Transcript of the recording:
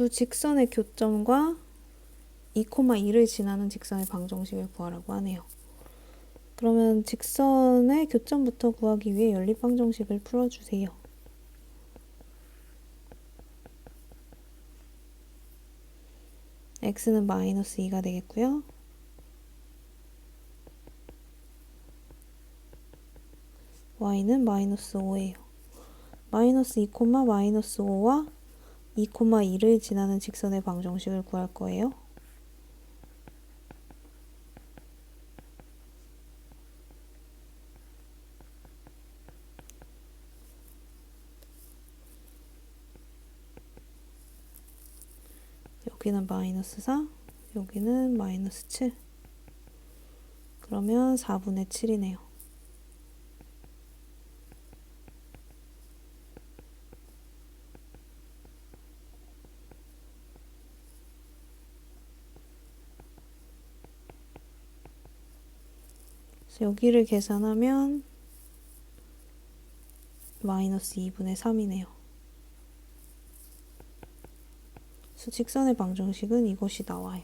두 직선의 교점과 2,2를 지나는 직선의 방정식을 구하라고 하네요. 그러면 직선의 교점부터 구하기 위해 연립방정식을 풀어주세요. x는 마이너스 2가 되겠고요. y는 마이너스 5예요. 마이너스 2, 마이너스 5와 2, 2를 지나는 직선의 방정식을 구할 거예요. 여기는 마이너스 4, 여기는 마이너스 7. 그러면 4분의 7이네요. 여기를 계산하면 마이너스 2분의 3이네요. 그래서 직선의 방정식은 이것이 나와요.